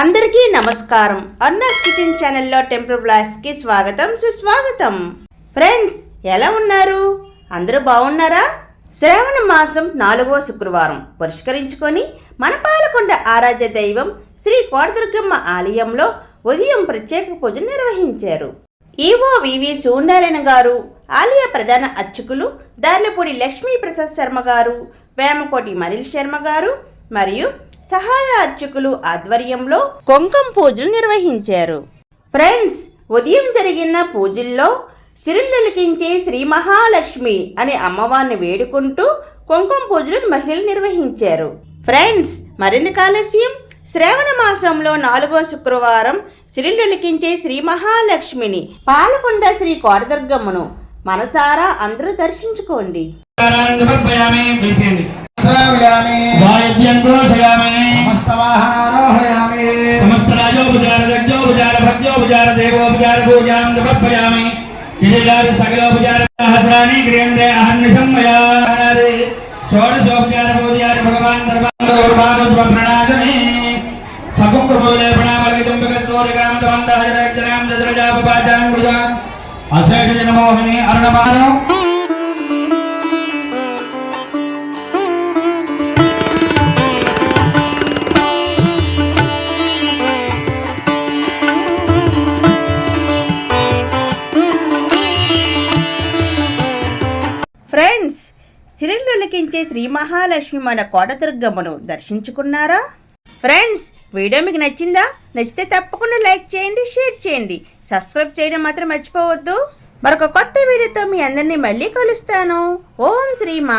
అందరికీ నమస్కారం. అర్నాస్ కిచెన్ ఛానల్లో టెంపుల్ బ్లాగ్స్కి స్వాగతం సుస్వాగతం. ఫ్రెండ్స్ ఎలా ఉన్నారు? అందరూ బాగున్నారా? శ్రావణ మాసం నాలుగవ శుక్రవారం. పురస్కరించుకొని మన పాలకొండ ఆరాధ్య దైవం శ్రీ కోటదుర్గమ్మ ఆలయంలో ఉదయం ప్రత్యేక పూజ నిర్వహించారు. ఈవో వివి సూండారాయణ గారు ఆలయ ప్రధాన అర్చకులు దార్లపూడి లక్ష్మీ ప్రసాద్ శర్మ గారు వేమకోటి మరిల్ శర్మ గారు మరియు సహాయ అర్చకులు ఆధ్వర్యంలో కుంకుమ పూజలు నిర్వహించారు. ఫ్రెండ్స్ ఉదయం జరిగిన పూజల్లో సిరిల్లకించే శ్రీ మహాలక్ష్మి అనే అమ్మవారిని వేడుకుంటూ కుంకుమ పూజలు మహిళలు నిర్వహించారు. ఫ్రెండ్స్ మరింత కాలస్యం శ్రావణ మాసంలో నాలుగో శుక్రవారం సిరిల్లకించే శ్రీ మహాలక్ష్మిని పాలకొండ శ్రీ కోటదుర్గమ్మను మనసారా అందరూ దర్శించుకోండి. प्रस्रावयामि वायद्यं घोषयामि समस्तवाहनारोहयामि। समस्तराजोपचार जज्ञोपचार भज्योपचार देवोपचार पूजां जपयामि किरीटादि सकलोपचार सहस्राणि क्रियन्ते अहन्निशं मया हरादि षोडशोपचार पूजादि भगवान् दर्बान्दोर्भागोत्सव प्रणाशमि सकुं कृपदले प्रणामलगितं विकस्तोरिकां तमन्तः जनयज्जनां जजरजापपाचां कृशाम् अशेषजनमोहिनी अरुणपादौ। ఫ్రెండ్స్ సిరిల్లులకించే శ్రీ మహాలక్ష్మి మన కోటదుర్గమ్మను దర్శించుకున్నారా? ఫ్రెండ్స్ వీడియో మీకు నచ్చిందా? నచ్చితే తప్పకుండా లైక్ చేయండి షేర్ చేయండి. సబ్స్క్రైబ్ చేయడం మాత్రం మర్చిపోవద్దు. మరొక కొత్త వీడియోతో మీ అందరినీ మళ్ళీ కలుస్తాను. ఓం శ్రీ మా